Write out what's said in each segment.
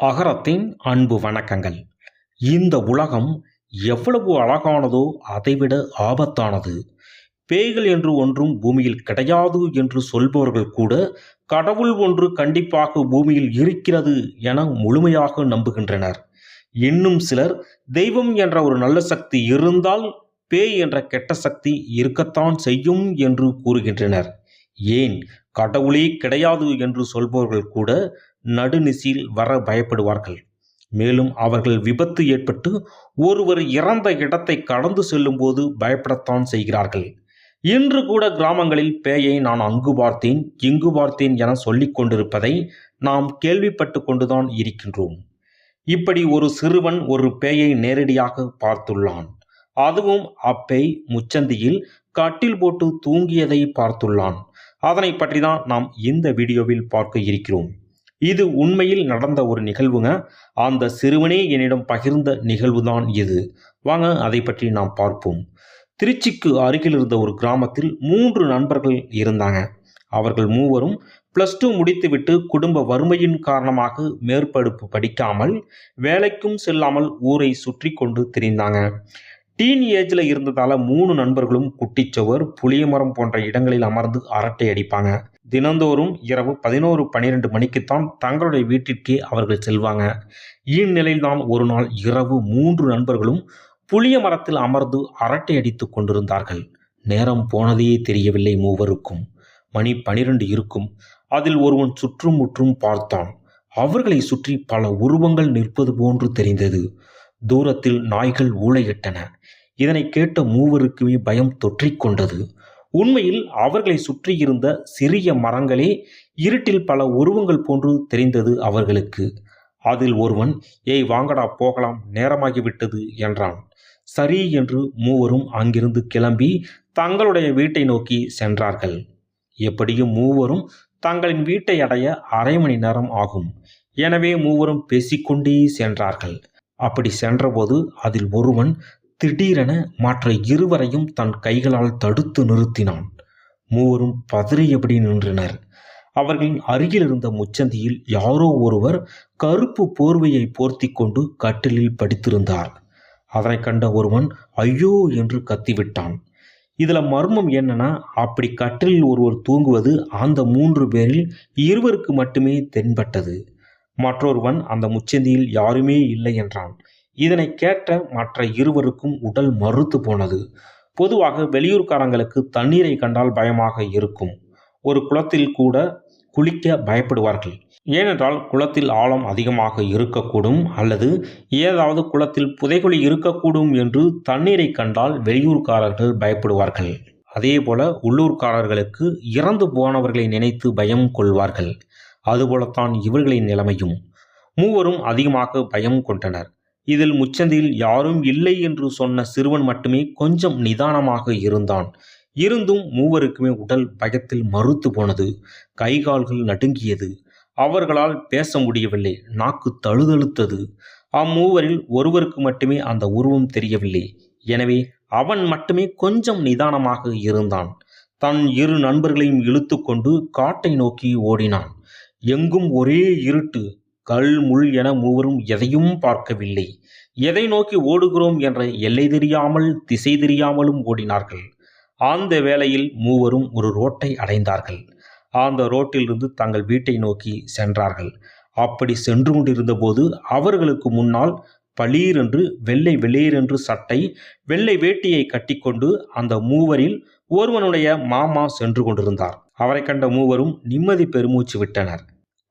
அகரத்தின் அன்பு வணக்கங்கள். இந்த உலகம் எவ்வளவு அழகானதோ அதைவிட ஆபத்தானது. பேய்கள் என்று ஒன்றும் பூமியில் கிடையாது என்று சொல்பவர்கள் கூட கடவுள் ஒன்று கண்டிப்பாக பூமியில் இருக்கிறது என முழுமையாக நம்புகின்றனர். இன்னும் சிலர் தெய்வம் என்ற ஒரு நல்ல சக்தி இருந்தால் பேய் என்ற கெட்ட சக்தி இருக்கத்தான் செய்யும் என்று கூறுகின்றனர். ஏன் கடவுளே கிடையாது என்று சொல்பவர்கள் கூட நடுநிசியில் வர பயப்படுவார்கள். மேலும் அவர்கள் விபத்து ஏற்பட்டு ஒருவர் இறந்த இடத்தை கடந்து செல்லும்போது பயப்படத்தான் செய்கிறார்கள். இன்று கூட கிராமங்களில் பேயை நான் அங்கு பார்த்தேன் இங்கு பார்த்தேன் என சொல்லிக் கொண்டிருப்பதை நாம் கேள்விப்பட்டு கொண்டுதான் இருக்கின்றோம். இப்படி ஒரு சிறுவன் ஒரு பேயை நேரடியாக பார்த்துள்ளான். அதுவும் அப்பேய் முச்சந்தியில் கட்டில் போட்டு தூங்கியதை பார்த்துள்ளான். அதனை பற்றி தான் நாம் இந்த வீடியோவில் பார்க்க இருக்கிறோம். இது உண்மையில் நடந்த ஒரு நிகழ்வுங்க. அந்த சிறுவனே என்னிடம் பகிர்ந்த நிகழ்வுதான் இது. வாங்க அதை பற்றி நாம் பார்ப்போம். திருச்சிக்கு அருகில் இருந்த ஒரு கிராமத்தில் மூன்று நண்பர்கள் இருந்தாங்க. அவர்கள் மூவரும் ப்ளஸ் டூ முடித்துவிட்டு குடும்ப வறுமையின் காரணமாக மேற்படுப்பு படிக்காமல் வேலைக்கும் செல்லாமல் ஊரை சுற்றி கொண்டு திரிந்தாங்க. டீன் ஏஜில் இருந்ததால் மூணு நண்பர்களும் குட்டிச்சுவர் புளியமரம் போன்ற இடங்களில் அமர்ந்து அரட்டை அடிப்பாங்க. தினந்தோறும் இரவு பதினோரு பன்னிரெண்டு மணிக்குத்தான் தங்களுடைய வீட்டிற்கே அவர்கள் செல்வாங்க. இந்நிலையில்தான் ஒரு நாள் இரவு மூன்று நண்பர்களும் புளிய மரத்தில் அமர்ந்து அரட்டை அடித்து கொண்டிருந்தார்கள். நேரம் போனதே தெரியவில்லை மூவருக்கும். மணி பனிரெண்டு இருக்கும். அதில் ஒருவன் சுற்றும் முற்றும் பார்த்தான். அவர்களை சுற்றி பல உருவங்கள் நிற்பது போன்று தெரிந்தது. தூரத்தில் நாய்கள் ஊழையிட்டன இதனை கேட்ட மூவருக்குமே பயம் தொற்றிக்கொண்டது உண்மையில் அவர்களை சுற்றியிருந்த சிறிய மரங்களே இருட்டில் பல உருவங்கள் போன்று தெரிந்தது அவர்களுக்கு. அதில் ஒருவன் ஏய் வாங்கடா போகலாம் நேரமாகிவிட்டது என்றான். சரி என்று மூவரும் அங்கிருந்து கிளம்பி தங்களுடைய வீட்டை நோக்கி சென்றார்கள். எப்படியும் மூவரும் தங்களின் வீட்டை அடைய அரை மணி நேரம் ஆகும். எனவே மூவரும் பேசிக்கொண்டே சென்றார்கள். அப்படி சென்றபோது அதில் ஒருவன் திடீரென மற்ற இருவரையும் தன் கைகளால் தடுத்து நிறுத்தினான். மூவரும் பதறியபடி நின்றனர். அவர்களின் அருகில் இருந்த முச்சந்தியில் யாரோ ஒருவர் கருப்பு போர்வையை போர்த்தி கொண்டு கட்டிலில் படித்திருந்தார். அதனை கண்ட ஒருவன் ஐயோ என்று கத்திவிட்டான். இதில் மர்மம் என்னன்னா அப்படி கட்டிலில் ஒருவர் தூங்குவது அந்த மூன்று பேரில் இருவருக்கு மட்டுமே தென்பட்டது. மற்றொருவன் அந்த முச்சந்தியில் யாருமே இல்லை என்றான். இதனை கேட்ட மற்ற இருவருக்கும் உடல் மறுத்து போனது. பொதுவாக வெளியூர்காரங்களுக்கு தண்ணீரை கண்டால் பயமாக இருக்கும். ஒரு குளத்தில் கூட குளிக்க பயப்படுவார்கள். ஏனென்றால் குளத்தில் ஆழம் அதிகமாக இருக்கக்கூடும் அல்லது ஏதாவது குளத்தில் புதைகுழி இருக்கக்கூடும் என்று தண்ணீரை கண்டால் வெளியூர்காரர்கள் பயப்படுவார்கள். அதேபோல உள்ளூர்காரர்களுக்கு இறந்து போனவர்களை நினைத்து பயம் கொள்வார்கள். அதுபோலத்தான் இவர்களின் நிலைமையும். மூவரும் அதிகமாக பயம் கொண்டனர். இதில் முச்சந்தியில் யாரும் இல்லை என்று சொன்ன சிறுவன் மட்டுமே கொஞ்சம் நிதானமாக இருந்தான். இருந்தும் மூவருக்குமே உடல் பயத்தில் மறுத்து போனது. கை கால்கள் நடுங்கியது. அவர்களால் பேச முடியவில்லை. நாக்கு தழுதழுத்தது. அம்மூவரில் ஒருவருக்கு மட்டுமே அந்த உருவம் தெரியவில்லை. எனவே அவன் மட்டுமே கொஞ்சம் நிதானமாக இருந்தான். தன் இரு நண்பர்களையும் இழுத்து கொண்டு காட்டை நோக்கி ஓடினான். எங்கும் ஒரே இருட்டு கல் முள் என மூவரும் எதையும் பார்க்கவில்லை. எதை நோக்கி ஓடுகிறோம் என்ற எல்லை தெரியாமல் திசை தெரியாமலும் ஓடினார்கள். அந்த வேளையில் மூவரும் ஒரு ரோட்டை அடைந்தார்கள். அந்த ரோட்டிலிருந்து தங்கள் வீட்டை நோக்கி சென்றார்கள். அப்படி சென்று கொண்டிருந்த போது அவர்களுக்கு முன்னால் பளீரென்று வெள்ளை வெளியரென்று சட்டை வெள்ளை வேட்டியை கட்டிக்கொண்டு அந்த மூவரில் ஒருவனுடைய மாமா சென்று கொண்டிருந்தார். அவரை கண்ட மூவரும் நிம்மதி பெருமூச்சு விட்டனர்.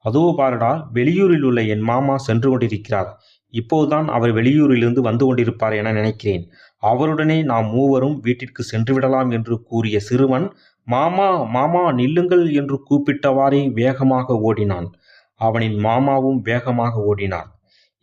அதோ பாருடா வெளியூரில் உள்ள என் மாமா சென்று கொண்டிருக்கிறார் இப்போதுதான் அவர் வெளியூரிலிருந்து வந்து கொண்டிருப்பார் என நினைக்கிறேன். அவருடனே நாம் மூவரும் வீட்டிற்கு சென்று விடலாம் என்று கூறிய சிறுவன் மாமா மாமா நில்லுங்கள் என்று கூப்பிட்டவாறே வேகமாக ஓடினான். அவனின் மாமாவும் வேகமாக ஓடினார்.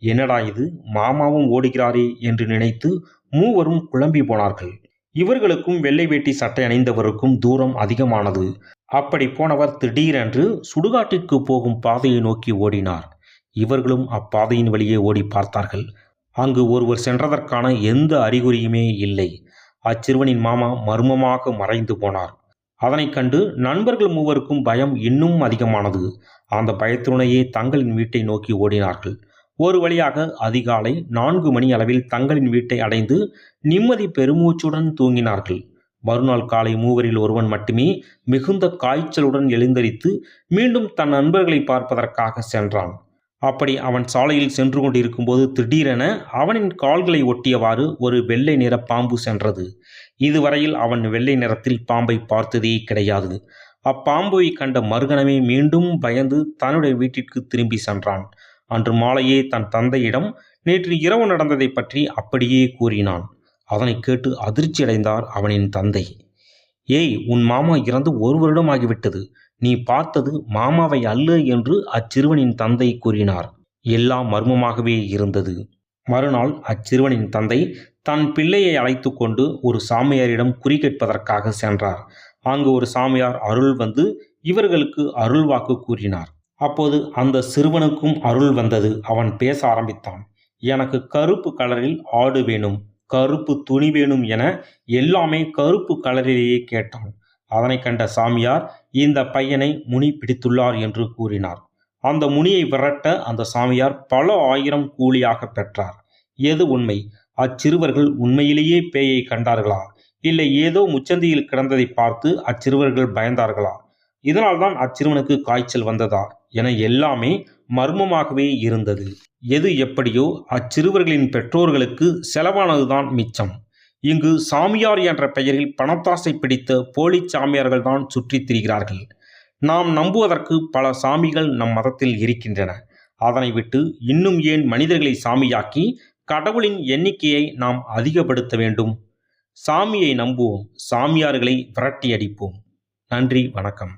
என்னடா இது மாமாவும் ஓடுகிறாரே என்று நினைத்து மூவரும் குழம்பி போனார்கள். இவர்களுக்கும் வெள்ளை வேட்டி சட்டை அணிந்தவருக்கும் தூரம் அதிகமானது. அப்படி போனவர் திடீரென்று சுடுகாட்டிற்கு போகும் பாதையை நோக்கி ஓடினார். இவர்களும் அப்பாதையின் வழியே ஓடி பார்த்தார்கள். அங்கு ஒருவர் சென்றதற்கான எந்த அறிகுறியுமே இல்லை. அச்சிறுவனின் மாமா மர்மமாக மறைந்து போனார். அதனைக் கண்டு நண்பர்கள் மூவருக்கும் பயம் இன்னும் அதிகமானது. அந்த பயத்துடனேயே தங்களின் வீட்டை நோக்கி ஓடினார்கள். ஒரு வழியாக அதிகாலை நான்கு மணி அளவில் தங்களின் வீட்டை அடைந்து நிம்மதி பெருமூச்சுடன் தூங்கினார்கள். மறுநாள் காலை மூவரில் ஒருவன் மட்டுமே மிகுந்த காய்ச்சலுடன் எழுந்தரித்து மீண்டும் தன் நண்பர்களை பார்ப்பதற்காக சென்றான். அப்படி அவன் சாலையில் சென்று கொண்டிருக்கும்போது திடீரென அவனின் கால்களை ஒட்டியவாறு ஒரு வெள்ளை நிற பாம்பு சென்றது. இதுவரையில் அவன் வெள்ளை நிறத்தில் பாம்பை பார்த்ததே கிடையாது. அப்பாம்பை கண்ட மறுகணமே மீண்டும் பயந்து தன்னுடைய வீட்டிற்கு திரும்பி சென்றான். அன்று மாலையே தன் தந்தையிடம் நேற்று இரவு நடந்ததை பற்றி அப்படியே கூறினான். அதனை கேட்டு அதிர்ச்சி அடைந்தார் அவனின் தந்தை. ஏய் உன் மாமா இறந்து ஒரு வருடம் ஆகிவிட்டது நீ பார்த்தது மாமாவை அல்ல என்று அச்சிறுவனின் தந்தை கூறினார். எல்லாம் மர்மமாகவே இருந்தது. மறுநாள் அச்சிறுவனின் தந்தை தன் பிள்ளையை அழைத்து கொண்டு ஒரு சாமியாரிடம் குறி கேட்பதற்காக சென்றார். அங்கு ஒரு சாமியார் அருள் வந்து இவர்களுக்கு அருள் வாக்கு கூறினார். அப்போது அந்த சிறுவனுக்கும் அருள் வந்தது. அவன் பேச ஆரம்பித்தான். எனக்கு கருப்பு கலரில் ஆடு வேணும். கருப்பு துணி வேணும் என எல்லாமே கருப்பு கலரிலேயே கேட்டான் அதனை கண்ட சாமியார் இந்த பையனை முனி பிடித்துள்ளார் என்று கூறினார். அந்த முனியை விரட்ட அந்த சாமியார் பல ஆயிரம் கூலியாக பெற்றார். எது உண்மை? அச்சிறுவர்கள் உண்மையிலேயே பேயை கண்டார்களா? இல்லை ஏதோ முச்சந்தியில் கிடந்ததை பார்த்து அச்சிறுவர்கள் பயந்தார்களா? இதனால்தான் அச்சிறுவனுக்கு காய்ச்சல் வந்ததா? என எல்லாமே மர்மமாகவே இருந்தது. எது எப்படியோ அச்சிறுவர்களின் பெற்றோர்களுக்கு செலவானதுதான் மிச்சம். இங்கு சாமியார் என்ற பெயரில் பணத்தாசை பிடித்த போலி சாமியார்கள் தான் சுற்றித் திரிகிறார்கள். நாம் நம்புவதற்கு பல சாமிகள் நம் மதத்தில் இருக்கின்றன. அதனை விட்டு இன்னும் ஏன் மனிதர்களை சாமியாக்கி கடவுளின் எண்ணிக்கையை நாம் அதிகப்படுத்த வேண்டும்? சாமியை நம்புவோம் சாமியார்களை விரட்டி அடிப்போம் நன்றி வணக்கம்.